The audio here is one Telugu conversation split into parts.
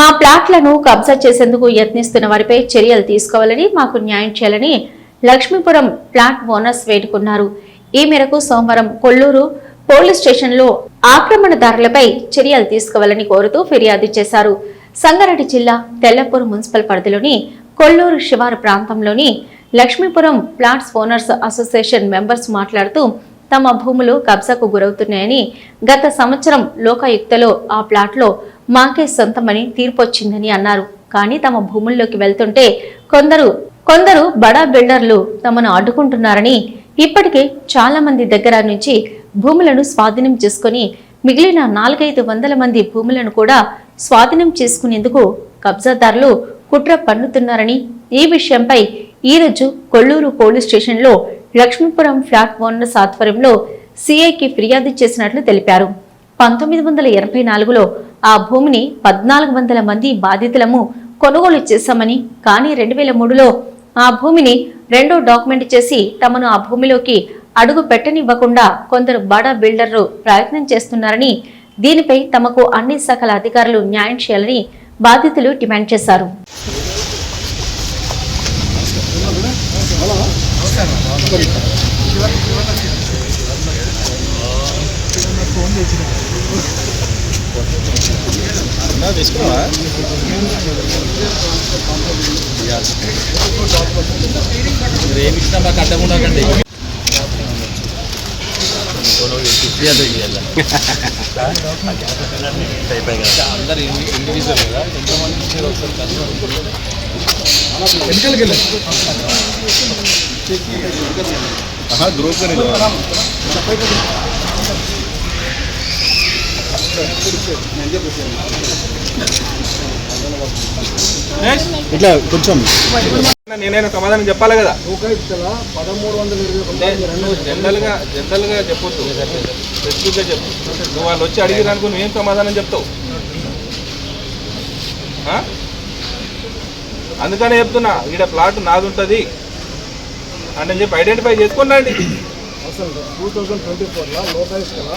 మా ప్లాట్లను కబ్జా చేసేందుకు యత్నిస్తున్న వారిపై చర్యలు తీసుకోవాలని మాకు న్యాయం చేయాలని లక్ష్మీపురం ప్లాట్ ఓనర్స్ వేడుకున్నారు. ఈ మేరకు సోమవారం కొల్లూరు పోలీస్ స్టేషన్లో ఆక్రమణదారులపై చర్యలు తీసుకోవాలని కోరుతూ ఫిర్యాదు చేశారు. సంగారెడ్డి జిల్లా తెల్లపూర్ మున్సిపల్ పరిధిలోని కొల్లూరు శివారు ప్రాంతంలోని Lakshmipuram plots owners association members మాట్లాడుతూ తమ భూములు కబ్జాకు గురవుతున్నాయని గత సంవత్సరం లోకాయుక్తలో ఆ ప్లాట్లో మాకే సొంతమని తీర్పొచ్చిందని అన్నారు. కానీ తమ భూముల్లోకి వెళ్తుంటే కొందరు కొందరు బడా బిల్డర్లు తమను అడ్డుకుంటున్నారని ఇప్పటికే చాలా మంది దగ్గర నుంచి భూములను స్వాధీనం చేసుకుని మిగిలిన నాలుగైదు వందల మంది భూములను కూడా స్వాధీనం చేసుకునేందుకు కబ్జాదారులు కుట్ర పన్నుతున్నారని ఈ విషయంపై ఈరోజు కొల్లూరు పోలీస్ స్టేషన్లో లక్ష్మీపురం ఫ్లాట్ ఓనర్స్ ఆధ్వర్యంలో సిఐకి ఫిర్యాదు చేసినట్లు తెలిపారు. పంతొమ్మిది వందల ఎనభై నాలుగులో ఆ భూమిని పద్నాలుగు వందల మంది బాధితులము కొనుగోలు చేశామని కానీ రెండు వేల మూడులో ఆ భూమిని రెండో డాక్యుమెంట్ చేసి తమను ఆ భూమిలోకి అడుగు పెట్టనివ్వకుండా కొందరు బడా బిల్డర్లు ప్రయత్నం చేస్తున్నారని దీనిపై తమకు అన్ని శాఖల అధికారులు న్యాయం చేయాలని బాధితులు డిమాండ్ చేశారు. ఏమి ఇచ్చినా మాకు అడ్డం ఉండకండి. అందరు ఇండివిజువల్ కదా. ఎంతమంది ఇచ్చారు ఒకసారి గ్రూప్ ఇట్లా కొంచెం. నేనైనా సమాధానం చెప్పాలి కదా? పదమూడు వందల ఇరవై నువ్వు జనరల్గా జనరల్గా చెప్పొద్దు. స్పెసిఫిక్గా చెప్పు. నువ్వు వాళ్ళు వచ్చి అడిగిరు అనుకో నువ్వేం సమాధానం చెప్తావు? అందుకనే చెప్తున్నా ఈడ ప్లాట్ నాది ఉంటుంది అంటే చెప్పి ఐడెంటిఫై చేసుకున్నాండి అసలు టూ థౌజండ్ ట్వంటీ ఫోర్లో లోకాయిస్ కల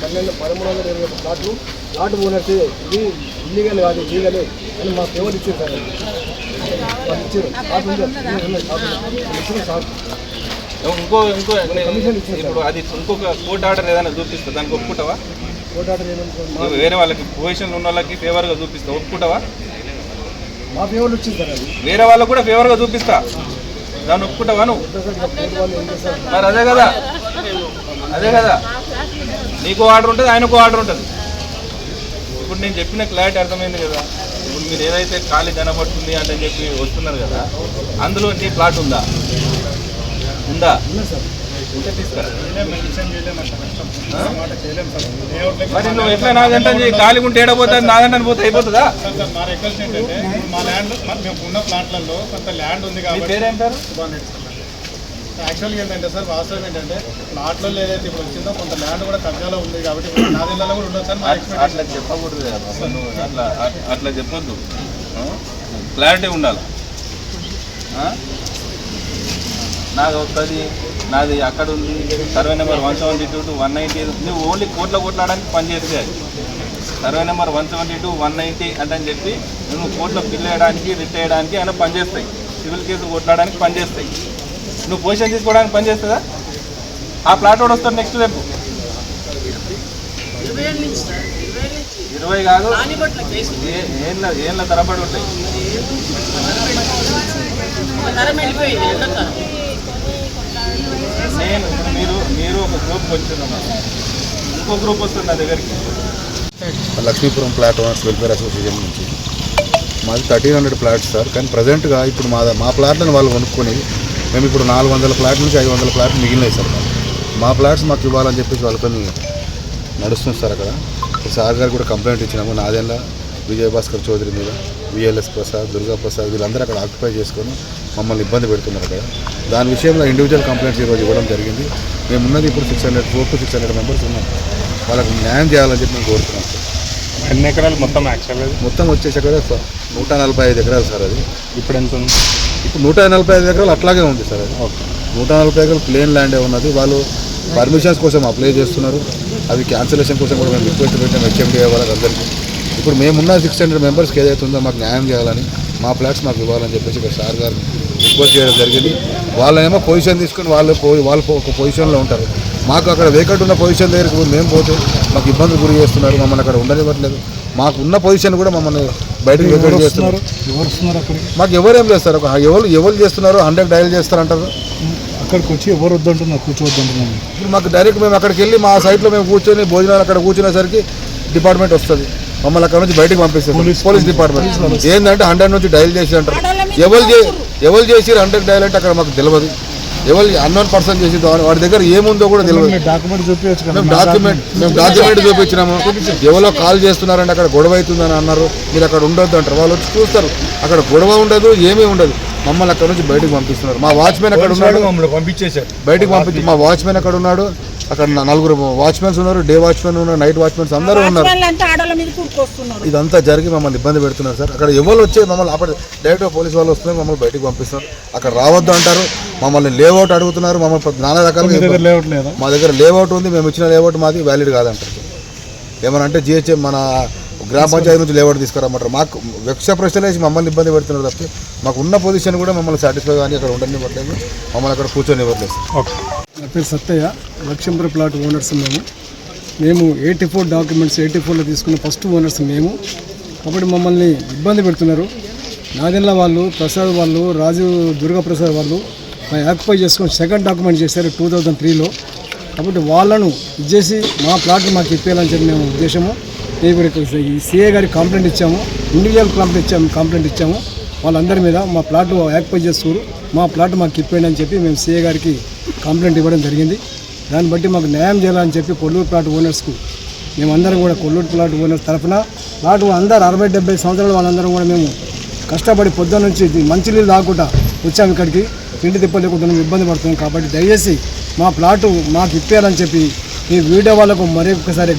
పన్నెండు పదమూడు వందల ఇరవై ఒక ప్లాట్లు ప్లాట్ ఓనర్స్ ఇది ఇల్లీగల్ కాదు లీగలే అని మా ఫేవర్ ఇచ్చారు సార్. ఇచ్చారు. ఇచ్చిన షాప్. ఇంకో ఇంకో ఇప్పుడు అది ఇంకొక కోర్ట్ ఆర్డర్ ఏదైనా చూపిస్తా దానికి ఒప్పుకుంటావా? కోర్టు ఆర్డర్ నువ్వు వేరే వాళ్ళకి పొజిషన్ ఉన్న వాళ్ళకి ఫేవర్గా చూపిస్తా ఒప్పుకుంటావా? మా ఫేవర్లు వచ్చింది సార్ అది. వేరే వాళ్ళకు కూడా ఫేవర్గా చూపిస్తా. దాన్ని ఒప్పుకుంటావా సార్ మరి అదే కదా. అదే కదా. నీకు ఆర్డర్ ఉంటుంది ఆయనకు ఆర్డర్ ఉంటుంది. ఇప్పుడు నేను చెప్పిన క్లారిటీ అర్థమైంది కదా. ఇప్పుడు మీరు ఏదైతే ఖాళీ కనబడుతుంది అంటే చెప్పి వస్తున్నారు కదా అందులో నీ ప్లాట్ ఉందా? ఉందా? మరి నువ్వు ఎట్లా నాదంటే ఖాళీ ఉంటే ఏడపోతా నాదంటే పోతే అయిపోతుందా? మా రిక్వెస్ట్ ఏంటంటే మా ల్యాండ్ మేము ఉన్న ప్లాట్లలో కొంత ల్యాండ్ ఉంది కాబట్టి పేరేం పేరు యాక్చువల్గా ఏంటంటే సార్ వాస్తవం ఏంటంటే ప్లాట్లలో ఏదైతే ఇప్పుడు వచ్చిందో కొంత ల్యాండ్ కూడా కబ్జాలో ఉంది కాబట్టి నాది ఇళ్ళలో కూడా ఉండదు సార్ అట్లా చెప్పకూడదు అట్లా అట్- అట్లా చెప్పొద్దు. క్లారిటీ ఉండాలి? నాది వస్తుంది నాది అక్కడ ఉంది. Survey number one seventy two to one ninety నువ్వు ఓన్లీ కోట్ల కొట్లాడడానికి పనిచేస్తే అది. Survey number one seventy two one ninety అంటే అని చెప్పి నువ్వు కోర్టులో బిల్ వేయడానికి రిట్ వేయడానికి అయినా పనిచేస్తాయి సివిల్ కేసు కొట్లాడడానికి పనిచేస్తాయి నువ్వు పొజిషన్ తీసుకోవడానికి పనిచేస్తుందా ఆ ప్లాట్ కూడా వస్తాడు నెక్స్ట్ రేపు. ఇరవై కాదు. ఏ- ఏళ్ళ ఏళ్ళ తరబడి ఉంటాయి. నేను మీరు మీరు ఒక గ్రూప్ వచ్చిందమ్మా ఇంకో గ్రూప్ వస్తుంది నా దగ్గరికి. Lakshmipuram plot owners welfare association నుంచి. మాది థర్టీన్ హండ్రెడ్ ప్లాట్స్ సార్ కానీ ప్రజెంట్గా ఇప్పుడు మా మా ప్లాట్లను వాళ్ళు కొనుక్కొని మేము ఇప్పుడు నాలుగు వందల ప్లాట్ నుంచి ఐదు వందల ప్లాట్లు మిగిలినాయి సార్ మా ప్లాట్స్ మాకు ఇవ్వాలని చెప్పేసి వాళ్ళతో నడుస్తుంది సార్ అక్కడ. సార్ గారు కూడా కంప్లైంట్ ఇచ్చినాము నాదెండ్ల విజయభాస్కర్ చౌదరి మీద విఎల్ఎస్ ప్రసాద్ దుర్గా ప్రసాద్ వీళ్ళందరూ అక్కడ ఆక్యుపై చేసుకొని మమ్మల్ని ఇబ్బంది పెడుతున్నారు అక్కడ. దాని విషయంలో ఇండివిజువల్ కంప్లైంట్స్ ఈరోజు ఇవ్వడం జరిగింది. మేము ఉన్నది ఇప్పుడు six hundred four to six hundred members ఉన్నాం. వాళ్ళకి న్యాయం చేయాలని చెప్పి మేము కోరుతున్నాం సార్. ఎన్ని ఎకరాలు మొత్తం యాక్చువల్గా మొత్తం వచ్చేసి అక్కడ నూట నలభై ఐదు ఎకరాలు సార్ అది. ఇప్పుడు ఎంత ఉంది? ఇప్పుడు నూట నలభై ఐదు ఎకరాలు అట్లాగే ఉంది సార్ అది. నూట నలభై ఎకరాలు ప్లేన్ ల్యాండే ఉన్నది. వాళ్ళు పర్మిషన్స్ కోసం అప్లై చేస్తున్నారు. అవి క్యాన్సిలేషన్ కోసం కూడా మేము రిక్వెస్ట్ పెట్టాం. హెచ్ఎండిఏ వాళ్ళకి అందరికీ. ఇప్పుడు మేమున్న సిక్స్ హండ్రెడ్ మెంబర్స్కి ఏదైతే ఉందో మాకు న్యాయం చేయాలని మా ఫ్లాట్స్ మాకు ఇవ్వాలని చెప్పేసి ఇక్కడ సార్ గారిని రిక్వెస్ట్ చేయడం జరిగింది. వాళ్ళేమో పొజిషన్ తీసుకొని వాళ్ళు పోయి వాళ్ళు ఒక పొజిషన్లో ఉంటారు. మాకు అక్కడ వేకట్ ఉన్న పొజిషన్ దగ్గరికి మేము పోతే మాకు ఇబ్బందులు గురి చేస్తున్నారు మమ్మల్ని అక్కడ ఉండనివ్వట్లేదు. మాకు ఉన్న పొజిషన్ కూడా మమ్మల్ని బయటకు వేకట్ చేస్తున్నారు. మాకు ఎవరేం చేస్తారు? ఒక ఎవరు ఎవరు చేస్తున్నారు హండ్రెడ్ డయల్ చేస్తారంటారు. అక్కడికి వచ్చి ఎవరు వద్దంటున్నారు? కూర్చోవద్దంటున్నారు. ఇప్పుడు మాకు డైరెక్ట్ మేము అక్కడికి వెళ్ళి మా సైట్లో మేము కూర్చొని భోజనాలు అక్కడ కూర్చునేసరికి డిపార్ట్మెంట్ వస్తుంది. మమ్మల్ని అక్కడ నుంచి బయటకు పంపిస్తారు. Police department. ఏంటంటే హండ్రెడ్ నుంచి డైల్ చేసి అంటారు ఎవరు ఎవరు చేసి హండ్రెడ్ డైల్ అంటే అక్కడ మాకు తెలియదు ఎవరు అన్నోన్ పర్సన్ చేసి వాడి దగ్గర ఏముందో కూడా తెలియదు డాక్యుమెంట్ చూపించచ్చు కదా మేము డాక్యుమెంట్ మేము డాక్యుమెంట్ చూపించినాము. ఎవరో కాల్ చేస్తున్నారంటే అక్కడ గొడవ అవుతుందని అన్నారు. మీరు అక్కడ ఉండొద్దు అంటారు. వాళ్ళు వచ్చి చూస్తారు. అక్కడ గొడవ ఉండదు ఏమీ ఉండదు. మమ్మల్ని అక్కడ నుంచి బయటకు పంపిస్తున్నారు. మా వాచ్మెన్ అక్కడ ఉన్నాడు. మమ్మల్ని పంపించేశారు బయటికి పంపించి మా వాచ్మెన్ అక్కడ ఉన్నాడు. అక్కడ నలుగురు వాచ్మెన్స్ ఉన్నారు డే వాచ్మెన్ ఉన్నారు నైట్ వాచ్మెన్స్ అందరూ ఉన్నారు. ఇదంతా జరిగి మమ్మల్ని ఇబ్బంది పెడుతున్నారు సార్. అక్కడ ఎవరు వచ్చి మమ్మల్ని అప్పుడు డైరెక్ట్గా పోలీస్ వాళ్ళు వస్తున్నారు మమ్మల్ని బయటికి పంపిస్తున్నారు అక్కడ రావద్దు అంటారు. మమ్మల్ని లేఅవుట్ అడుగుతున్నారు. మమ్మల్ని నానా రకాలుగా లేవట్లేదా మా దగ్గర లేఅవుట్ ఉంది. మేము ఇచ్చిన లేఅవుట్ మాది వ్యాలిడ్ కాదంటారు. అంటే జిహెచ్ఎం మన గ్రామ పంచాయతీ నుంచి లేఅవుట్ తీసుకురమ్మంటారు మాకు వృక్ష ప్రశ్నలు వేసి మమ్మల్ని ఇబ్బంది పెడుతున్నారు తప్పితే మాకు ఉన్న పొజిషన్ కూడా మమ్మల్ని సాటిస్ఫై కానీ అక్కడ ఉండనివ్వట్లేదు. మమ్మల్ని అక్కడ కూర్చొని ఇవ్వట్లేదు సార్ నా పేరు సత్తయ్య లక్ష్మీపురం ప్లాట్ ఓనర్స్ మేము. మేము ఎయిటీ ఫోర్ డాక్యుమెంట్స్ ఎయిటీ ఫోర్లో తీసుకున్న ఫస్ట్ ఓనర్స్ మేము. కాబట్టి మమ్మల్ని ఇబ్బంది పెడుతున్నారు. నాదెల్ల వాళ్ళు ప్రసాద్ వాళ్ళు రాజు దుర్గా ప్రసాద్ వాళ్ళు ఆక్యుపై చేసుకొని సెకండ్ డాక్యుమెంట్ చేశారు టూ థౌజండ్ త్రీలో కాబట్టి వాళ్ళను ఇచ్చేసి మా ప్లాట్ మాకు ఇప్పేయాలని చెప్పి మేము ఉద్దేశము. ఇప్పుడు ఈ సీఏ గారికి కంప్లైంట్ ఇచ్చాము. ఇండివిజువల్ కంప్లైంట్ ఇచ్చాము కంప్లైంట్ ఇచ్చాము. వాళ్ళందరి మీద మా ప్లాట్ ఆక్యుపై చేస్తారు మా ప్లాట్ మాకు ఇప్పేయండి అని చెప్పి మేము సీఏ గారికి కంప్లైంట్ ఇవ్వడం జరిగింది. దాన్ని బట్టి మాకు న్యాయం చేయాలని చెప్పి కొల్లూరు ప్లాట్ ఓనర్స్కు మేమందరం కూడా కొల్లూరు ప్లాట్ ఓనర్స్ తరఫున ప్లాట్ అందరు అరవై డెబ్బై సంవత్సరాల వాళ్ళందరం కూడా మేము కష్టపడి పొద్దున్న నుంచి ఇది మంచినీళ్ళు తాగకుండా వచ్చాము ఇక్కడికి. తిండి తిప్పలేకుండా ఇబ్బంది పడుతున్నాం కాబట్టి దయచేసి మా ప్లాటు మాకు ఇప్పేయాలని చెప్పి ఈ వీడియో వాళ్ళకు మరి ఒకసారి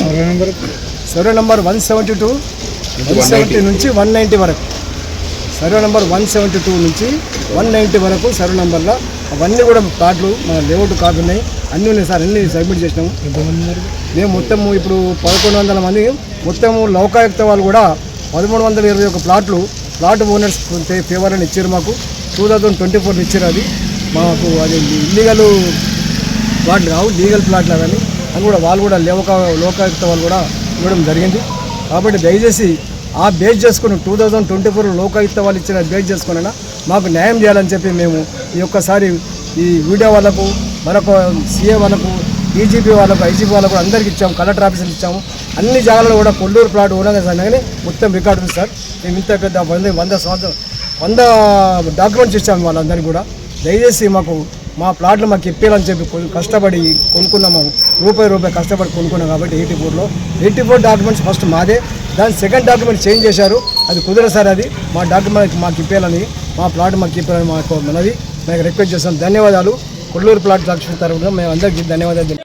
survey number? Survey number one seventy two one seventy నుంచి వన్ నైంటీ వరకు. Survey number one seventy two నుంచి వన్ నైంటీ వరకు సర్వే నెంబర్లో అవన్నీ కూడా ప్లాట్లు మన లేఅవుట్ కాపీ ఉన్నాయి. అన్నీ ఉన్నాయి సార్ అన్నీ సబ్మిట్ చేసినాము మేము మొత్తము ఇప్పుడు పదకొండు వందల మంది మొత్తము లోకాయుక్త వాళ్ళు కూడా పదమూడు వందల ఇరవై ఒక ప్లాట్లు ప్లాట్ ఓనర్స్ ఫేవర్ అని ఇచ్చారు మాకు. టూ థౌజండ్ ట్వంటీ ఫోర్లో ఇచ్చారు అది. మాకు అది ఇల్లీగల్ ప్లాట్లు కావు లీగల్ ప్లాట్లు అవన్నీ అని కూడా వాళ్ళు కూడా లేవక లోకాయుక్త వాళ్ళు కూడా ఇవ్వడం జరిగింది. కాబట్టి దయచేసి ఆ బేస్ చేసుకుని two thousand twenty four Lokayukta వాళ్ళు ఇచ్చిన బేస్ చేసుకుని మాకు న్యాయం చేయాలని చెప్పి మేము ఈ ఒక్కసారి ఈ వీడియో వాళ్ళకు మరొక సీఏ వాళ్ళకు డీజీపీ వాళ్ళకు ఐజీపీ వాళ్ళకు అందరికి ఇచ్చాము కలెక్టర్ ఆఫీసులు ఇచ్చాము. అన్ని జాగాలలో కూడా కొల్లూరు ప్లాట్ ఉండగా కానీ మొత్తం రికార్డు ఉంది సార్. మేము ఇంత పెద్ద వంద వంద సంవత్సరం వంద డాక్యుమెంట్స్ ఇచ్చాము వాళ్ళందరికీ కూడా. దయచేసి మాకు మా ప్లాట్లు మాకు ఇప్పాలని చెప్పి కష్టపడి కొనుక్కున్నాము. రూపాయి రూపాయి కష్టపడి కొనుక్కున్నాం కాబట్టి ఎయిటీ ఫోర్లో. ఎయిటీ ఫోర్ డాక్యుమెంట్స్ ఫస్ట్ మాదే. దాని సెకండ్ డాక్యుమెంట్ చేంజ్ చేశారు. అది కుదరదు సార్ అది. మా డాక్యుమెంట్ మాకు ఇప్పేయాలని మా ప్లాట్ మాకు ఇప్పాలని మాకు మనది మేము రిక్వెస్ట్ చేస్తాం. ధన్యవాదాలు. కొల్లూరు ప్లాట్ లక్ష్మి తరఫున మేము అందరికీ ధన్యవాదాలు.